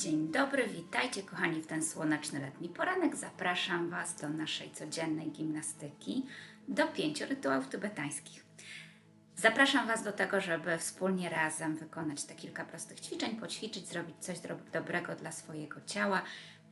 Dzień dobry, witajcie kochani w ten słoneczny letni poranek. Zapraszam Was do naszej codziennej gimnastyki, do pięciu rytuałów tybetańskich. Zapraszam Was do tego, żeby wspólnie razem wykonać te kilka prostych ćwiczeń, poćwiczyć, zrobić coś dobrego dla swojego ciała,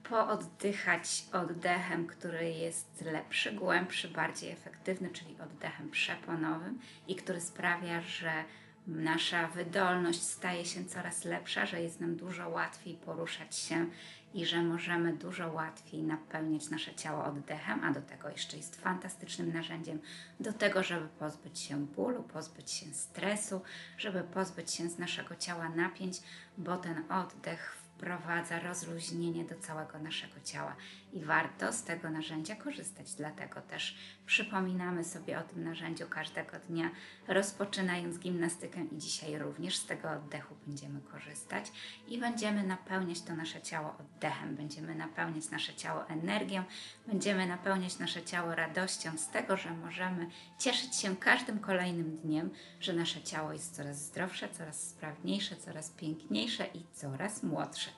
pooddychać oddechem, który jest lepszy, głębszy, bardziej efektywny, czyli oddechem przeponowym i który sprawia, że nasza wydolność staje się coraz lepsza, że jest nam dużo łatwiej poruszać się i że możemy dużo łatwiej napełniać nasze ciało oddechem, a do tego jeszcze jest fantastycznym narzędziem do tego, żeby pozbyć się bólu, pozbyć się stresu, żeby pozbyć się z naszego ciała napięć, bo ten oddech wprowadza rozluźnienie do całego naszego ciała i warto z tego narzędzia korzystać. Dlatego też przypominamy sobie o tym narzędziu każdego dnia, rozpoczynając gimnastykę i dzisiaj również z tego oddechu będziemy korzystać i będziemy napełniać to nasze ciało oddechem, będziemy napełniać nasze ciało energią, będziemy napełniać nasze ciało radością z tego, że możemy cieszyć się każdym kolejnym dniem, że nasze ciało jest coraz zdrowsze, coraz sprawniejsze, coraz piękniejsze i coraz młodsze.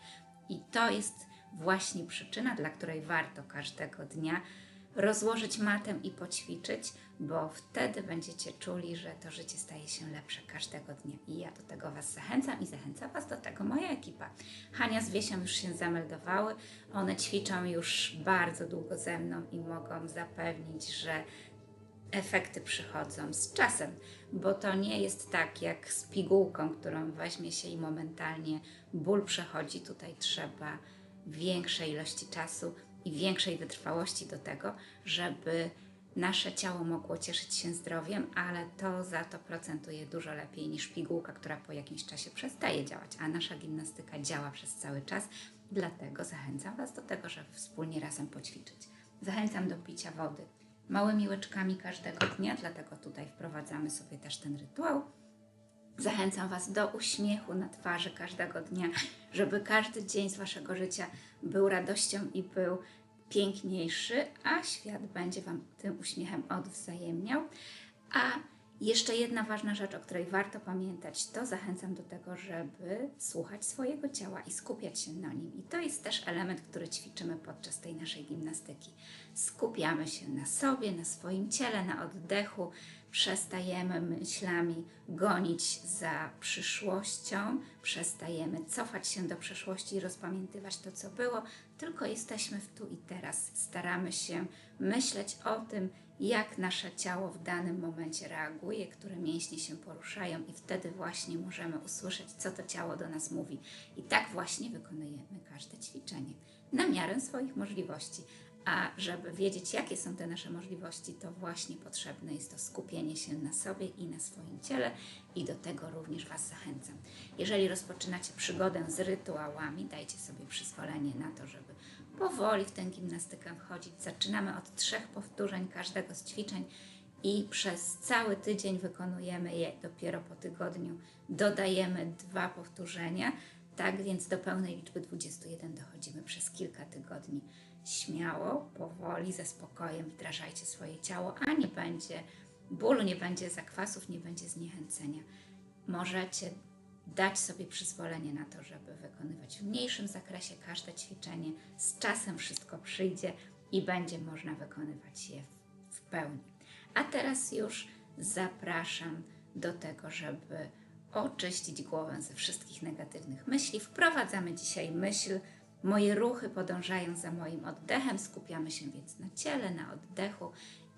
I to jest właśnie przyczyna, dla której warto każdego dnia rozłożyć matę i poćwiczyć, bo wtedy będziecie czuli, że to życie staje się lepsze każdego dnia. I ja do tego Was zachęcam i zachęca Was do tego moja ekipa. Hania z Wiesią już się zameldowały. One ćwiczą już bardzo długo ze mną i mogą zapewnić, że efekty przychodzą z czasem, bo to nie jest tak jak z pigułką, którą weźmie się i momentalnie ból przechodzi. Tutaj trzeba większej ilości czasu i większej wytrwałości do tego, żeby nasze ciało mogło cieszyć się zdrowiem, ale to za to procentuje dużo lepiej niż pigułka, która po jakimś czasie przestaje działać, a nasza gimnastyka działa przez cały czas. Dlatego zachęcam Was do tego, żeby wspólnie razem poćwiczyć. Zachęcam do picia wody małymi łyczkami każdego dnia, dlatego tutaj wprowadzamy sobie też ten rytuał. Zachęcam Was do uśmiechu na twarzy każdego dnia, żeby każdy dzień z Waszego życia był radością i był piękniejszy, a świat będzie Wam tym uśmiechem odwzajemniał. A jeszcze jedna ważna rzecz, o której warto pamiętać, to zachęcam do tego, żeby słuchać swojego ciała i skupiać się na nim. I to jest też element, który ćwiczymy podczas tej naszej gimnastyki. Skupiamy się na sobie, na swoim ciele, na oddechu, przestajemy myślami gonić za przyszłością, przestajemy cofać się do przeszłości i rozpamiętywać to, co było, tylko jesteśmy w tu i teraz. Staramy się myśleć o tym, jak nasze ciało w danym momencie reaguje, które mięśnie się poruszają, i wtedy właśnie możemy usłyszeć, co to ciało do nas mówi. I tak właśnie wykonujemy każde ćwiczenie na miarę swoich możliwości. A żeby wiedzieć, jakie są te nasze możliwości, to właśnie potrzebne jest to skupienie się na sobie i na swoim ciele, i do tego również Was zachęcam. Jeżeli rozpoczynacie przygodę z rytuałami, dajcie sobie przyzwolenie na to, żeby powoli w tę gimnastykę wchodzić. Zaczynamy od trzech powtórzeń każdego z ćwiczeń i przez cały tydzień wykonujemy je. Dopiero po tygodniu dodajemy dwa powtórzenia. Tak więc do pełnej liczby 21 dochodzimy przez kilka tygodni. Śmiało, powoli, ze spokojem wdrażajcie swoje ciało, a nie będzie bólu, nie będzie zakwasów, nie będzie zniechęcenia. Możecie dać sobie przyzwolenie na to, żeby wykonywać w mniejszym zakresie każde ćwiczenie. Z czasem wszystko przyjdzie i będzie można wykonywać je w, pełni. A teraz już zapraszam do tego, żeby oczyścić głowę ze wszystkich negatywnych myśli. Wprowadzamy dzisiaj myśl. Moje ruchy podążają za moim oddechem, skupiamy się więc na ciele, na oddechu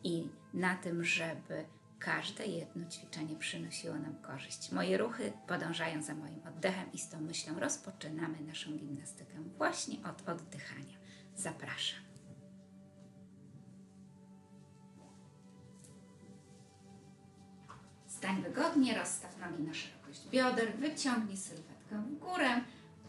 i na tym, żeby każde jedno ćwiczenie przynosiło nam korzyść. Moje ruchy podążają za moim oddechem i z tą myślą rozpoczynamy naszą gimnastykę właśnie od oddychania. Zapraszam. Stań wygodnie, rozstaw nogi na szerokość bioder, wyciągnij sylwetkę w górę,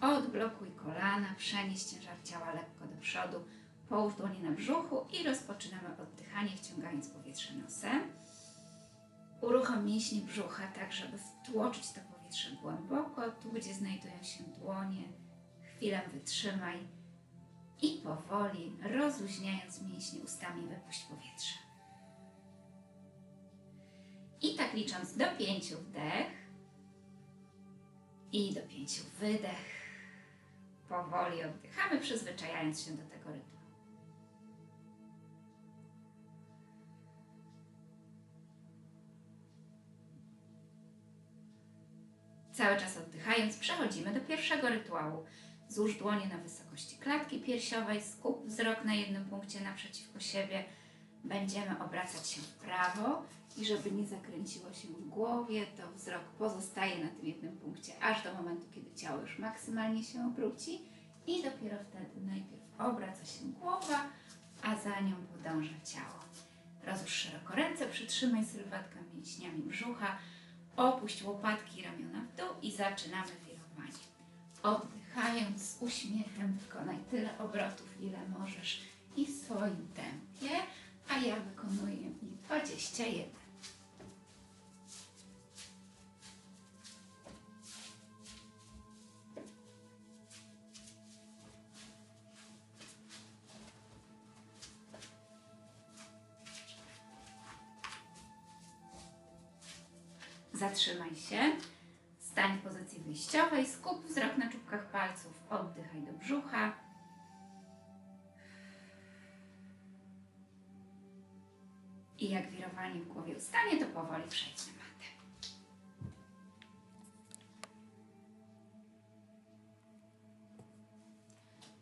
odblokuj kolana, przenieś ciężar ciała lekko do przodu, połóż dłonie na brzuchu i rozpoczynamy oddychanie, wciągając powietrze nosem. Uruchom mięśnie brzucha tak, żeby wtłoczyć to powietrze głęboko, tu gdzie znajdują się dłonie. Chwilę wytrzymaj i powoli, rozluźniając mięśnie ustami, wypuść powietrze. I tak licząc do pięciu wdech i do pięciu wydech. Powoli oddychamy, przyzwyczajając się do tego rytmu. Cały czas oddychając, przechodzimy do pierwszego rytuału. Złóż dłonie na wysokości klatki piersiowej, skup wzrok na jednym punkcie naprzeciwko siebie. Będziemy obracać się w prawo i żeby nie zakręciło się w głowie, to wzrok pozostaje na tym jednym punkcie, aż do momentu, kiedy ciało już maksymalnie się obróci i dopiero wtedy najpierw obraca się głowa, a za nią podąża ciało. Rozłóż szeroko ręce, przytrzymaj sylwetkę mięśniami brzucha, opuść łopatki i ramiona w dół i zaczynamy wirowanie. Oddychając z uśmiechem wykonaj tyle obrotów, ile możesz i w swoim tempie, a ja wykonuję ich 21. Zatrzymaj się. Stań w pozycji wyjściowej, skup wzrok na czubkach palców, oddychaj do brzucha. I jak wirowanie w głowie ustanie, to powoli przejdź na matę.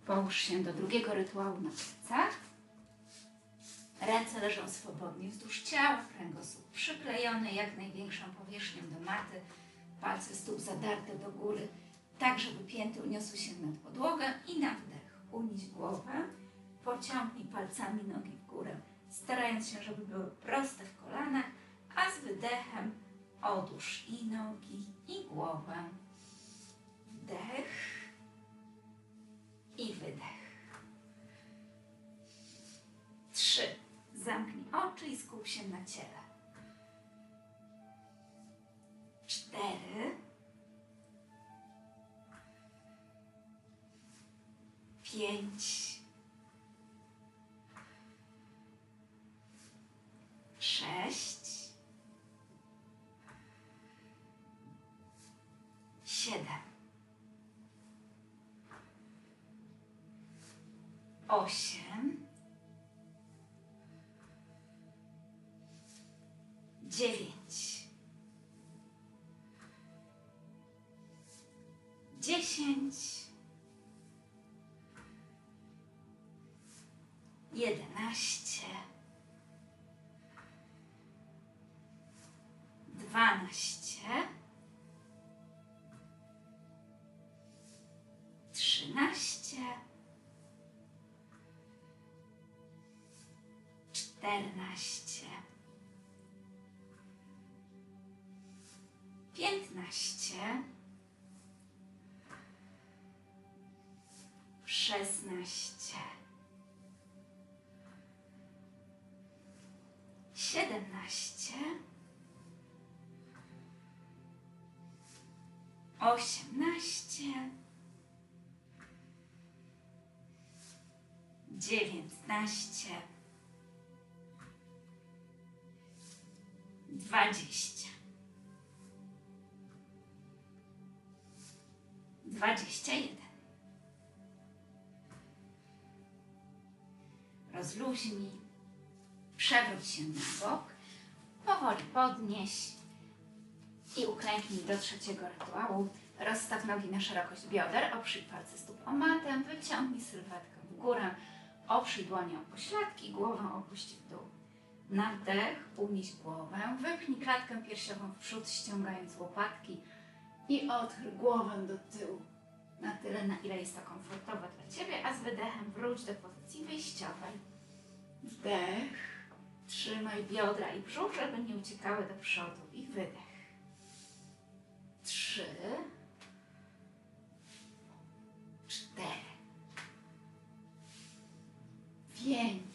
Połóż się do drugiego rytuału na plecach. Ręce leżą swobodnie wzdłuż ciała, kręgosłup przyklejony jak największą powierzchnią do maty, palce stóp zadarte do góry, tak żeby pięty uniosły się nad podłogę i na wdech unieś głowę, pociągnij palcami nogi w górę, starając się, żeby były proste w kolanach, a z wydechem odłóż i nogi, i głowę. Wdech i wydech. Trzy. Zamknij oczy i skup się na ciele. Cztery. Pięć. Osiem. dziewięć, dziesięć, jedenaście, dwanaście, 14 piętnaście, szesnaście, siedemnaście, osiemnaście, dziewiętnaście. Dwadzieścia. dwadzieścia jeden. Rozluźnij, przewróć się na bok, powoli podnieś i uklęknij do trzeciego rytuału. Rozstaw nogi na szerokość bioder, oprzyj palce stóp o matę, wyciągnij sylwetkę w górę, oprzyj dłonie o pośladki, głowę opuść w dół. Na wdech unieś głowę, wypchnij klatkę piersiową w przód, ściągając łopatki, i odchyl głowę do tyłu na tyle, na ile jest to komfortowe dla Ciebie, a z wydechem wróć do pozycji wyjściowej. Wdech, trzymaj biodra i brzuch, żeby nie uciekały do przodu i wydech. Trzy, cztery, pięć,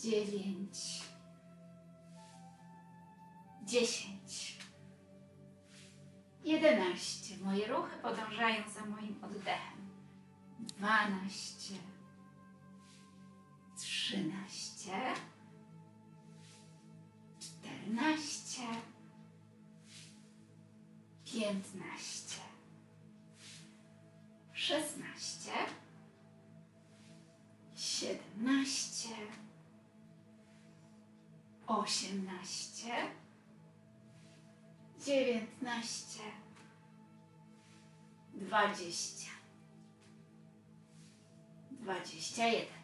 dziewięć, dziesięć, jedenaście. Moje ruchy podążają za moim oddechem. Dwanaście, trzynaście, czternaście, piętnaście, szesnaście, siedemnaście, osiemnaście, dziewiętnaście, dwadzieścia, dwadzieścia jeden.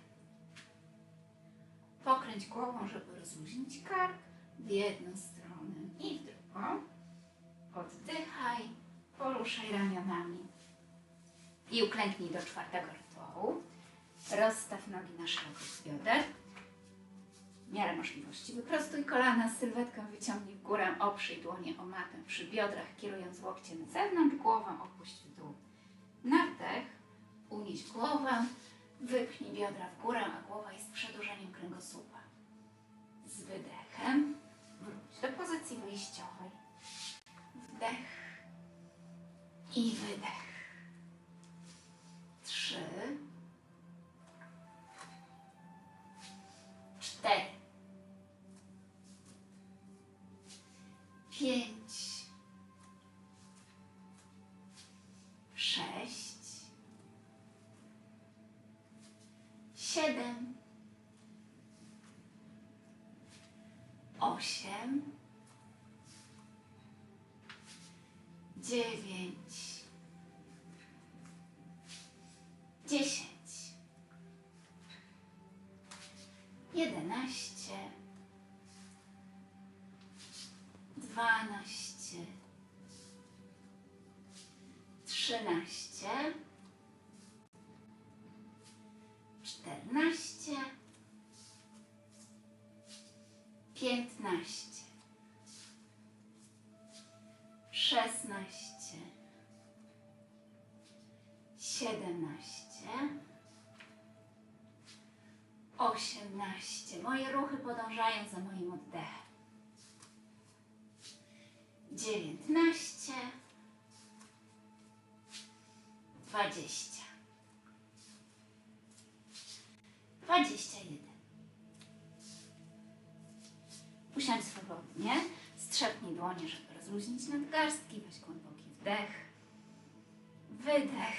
Pokręć głową, żeby rozluźnić kark w jedną stronę i w drugą. Oddychaj, poruszaj ramionami i uklęknij do czwartego rytuału. Rozstaw nogi na szerokość bioder. W miarę możliwości wyprostuj kolana, sylwetkę wyciągnij w górę, oprzyj dłonie o matę przy biodrach, kierując łokciem na zewnątrz, głowę opuść w dół. Na wdech unieś głowę, wypchnij biodra w górę, a głowa jest przedłużeniem kręgosłupa. Z wydechem wróć do pozycji wyjściowej. Wdech i wydech. Osiem, dziewięć, dziesięć, jedenaście, dwanaście, trzynaście, Moje ruchy podążają za moim oddechem. Dziewiętnaście, dwadzieścia, dwadzieścia jeden. Usiądź swobodnie, strzepnij dłonie, żeby rozluźnić nadgarstki, weź głęboki wdech, wydech,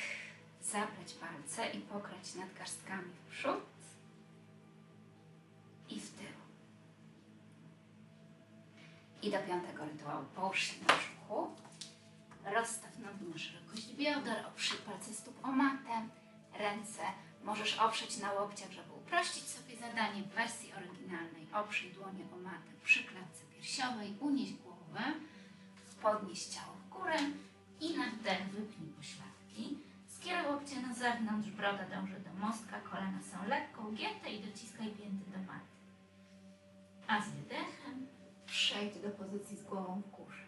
zapleć palce i pokrać nadgarstkami w przód i w tył. I do piątego rytuału połóż się na brzuchu, rozstaw nogi na szerokość bioder, oprzyj palce stóp o matę, ręce możesz oprzeć na łokciach, żeby uprościć sobie zadanie w wersji oryginalnej. Oprzyj dłonie o matę przy klatce piersiowej, unieś głowę, podnieś ciało w górę i na wdech wypnij pośladki. Skieruj łokcie na zewnątrz, broda dąży do mostka, kolana są lekko ugięte i dociskaj pięty do maty. A z przejdź do pozycji z głową w górze.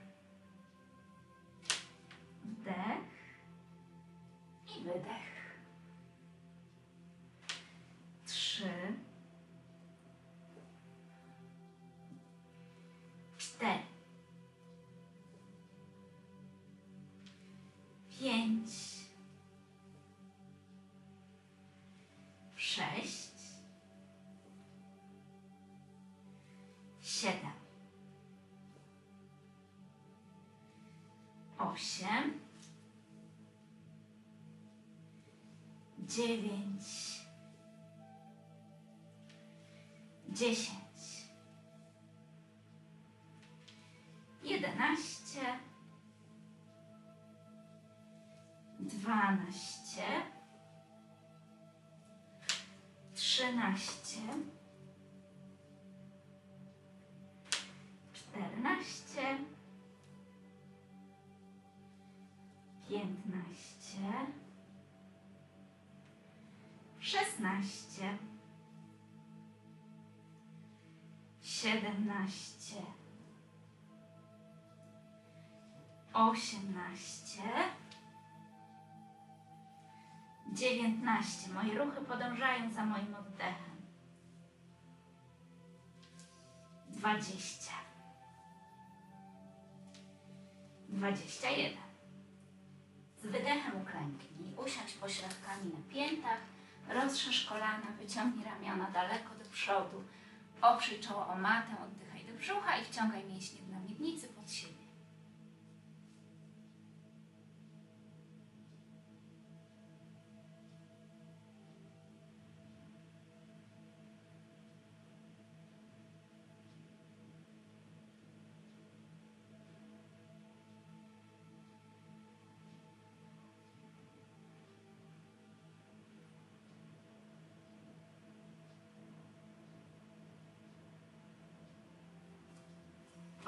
Osiem, dziewięć, dziesięć, jedenaście, dwanaście, trzynaście, szesnaście, siedemnaście, osiemnaście, dziewiętnaście. Moje ruchy podążają za moim oddechem. Dwadzieścia. Dwadzieścia jeden. Z wydechem uklęknij, usiądź pośladkami na piętach, rozszerz kolana, wyciągnij ramiona daleko do przodu. Oprzyj czoło o matę, oddychaj do brzucha i wciągaj mięśnie na miednicy pod siebie.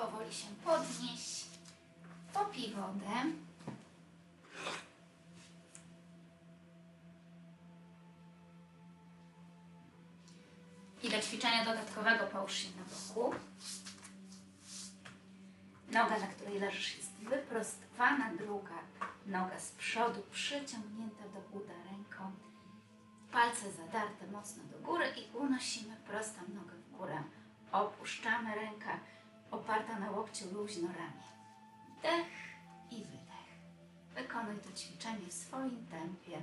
Powoli się podnieś. Popij wodę. I do ćwiczenia dodatkowego połóż się na boku. Noga, na której leżysz, jest wyprostowana, druga noga z przodu przyciągnięta do uda ręką. Palce zadarte mocno do góry i unosimy prostą nogę w górę. Opuszczamy rękę oparta na łokciu luźno ramię. Wdech i wydech. Wykonuj to ćwiczenie w swoim tempie.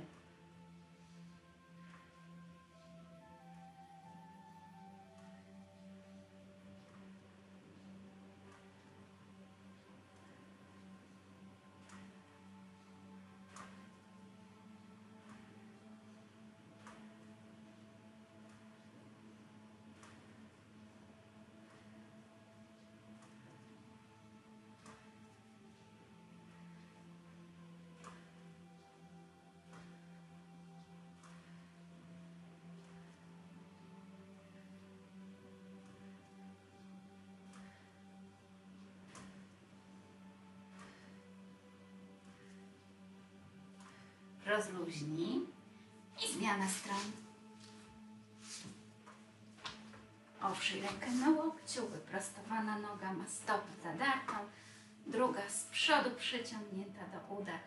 Rozluźnij i zmiana stron. Oprzyj rękę na łokciu, wyprostowana noga ma stopę zadartą, druga z przodu przyciągnięta do uda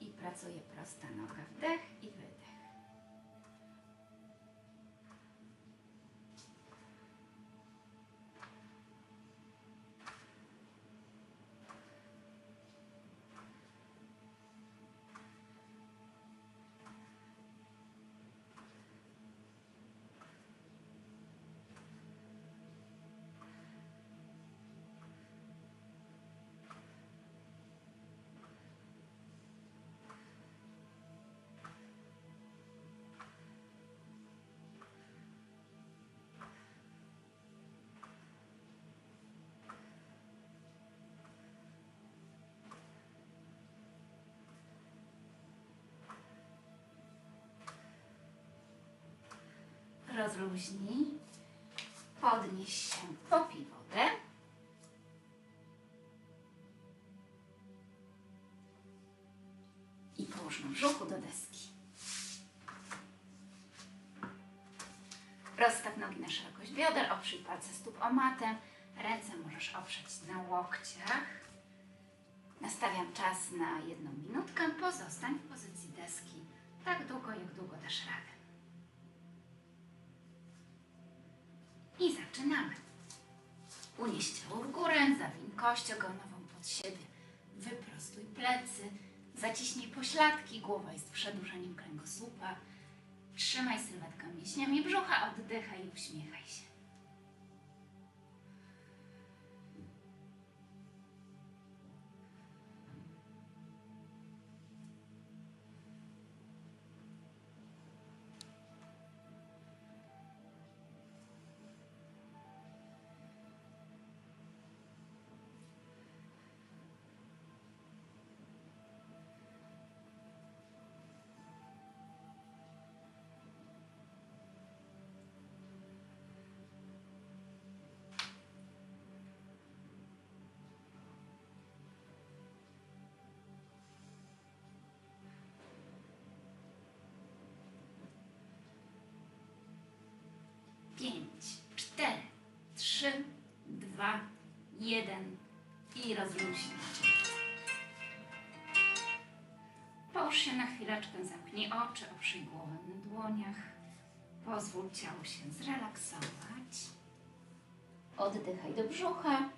i pracuje prosta noga. Wdech i Rozluźnij, podnieś się, popij wodę. I połóż na brzuchu do deski. Rozstaw nogi na szerokość bioder, oprzyj palce stóp o matę. Ręce możesz oprzeć na łokciach. Nastawiam czas na jedną minutkę. Pozostań w pozycji deski tak długo, jak długo dasz radę. I zaczynamy. Unieś ciało w górę, zawiń kość ogonową pod siebie. Wyprostuj plecy, zaciśnij pośladki, głowa jest przedłużeniem kręgosłupa. Trzymaj sylwetkę mięśniami brzucha, oddychaj i uśmiechaj się. Jeden i rozluźnij. Połóż się na chwileczkę, zamknij oczy, oprzyj głowę na dłoniach. Pozwól ciału się zrelaksować. Oddychaj do brzucha.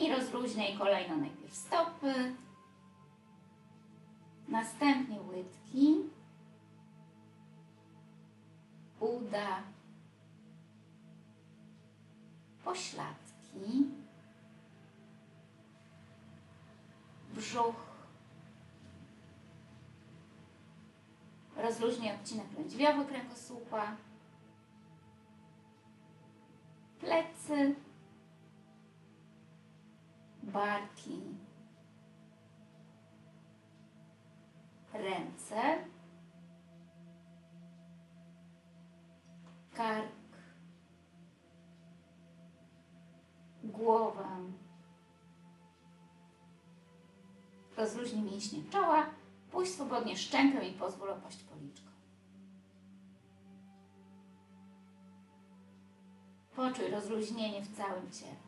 I rozluźniaj kolejno najpierw stopy, Następnie łydki, uda, pośladki, brzuch, rozluźnij odcinek lędźwiowy kręgosłupa, plecy, barki, ręce, kark, głowę. Rozluźnij mięśnie czoła, puść swobodnie szczękę i pozwól opaść policzką. Poczuj rozluźnienie w całym ciele.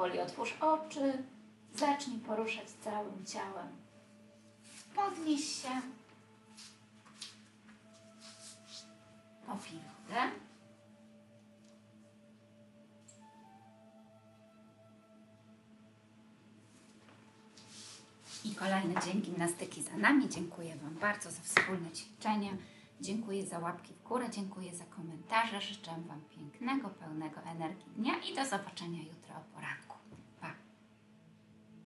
Powoli otwórz oczy, zacznij poruszać całym ciałem. Podnieś się. Opij wodę. I kolejny dzień gimnastyki za nami. Dziękuję Wam bardzo za wspólne ćwiczenie. Dziękuję za łapki w górę, dziękuję za komentarze. Życzę Wam pięknego, pełnego energii dnia i do zobaczenia jutro o poranku.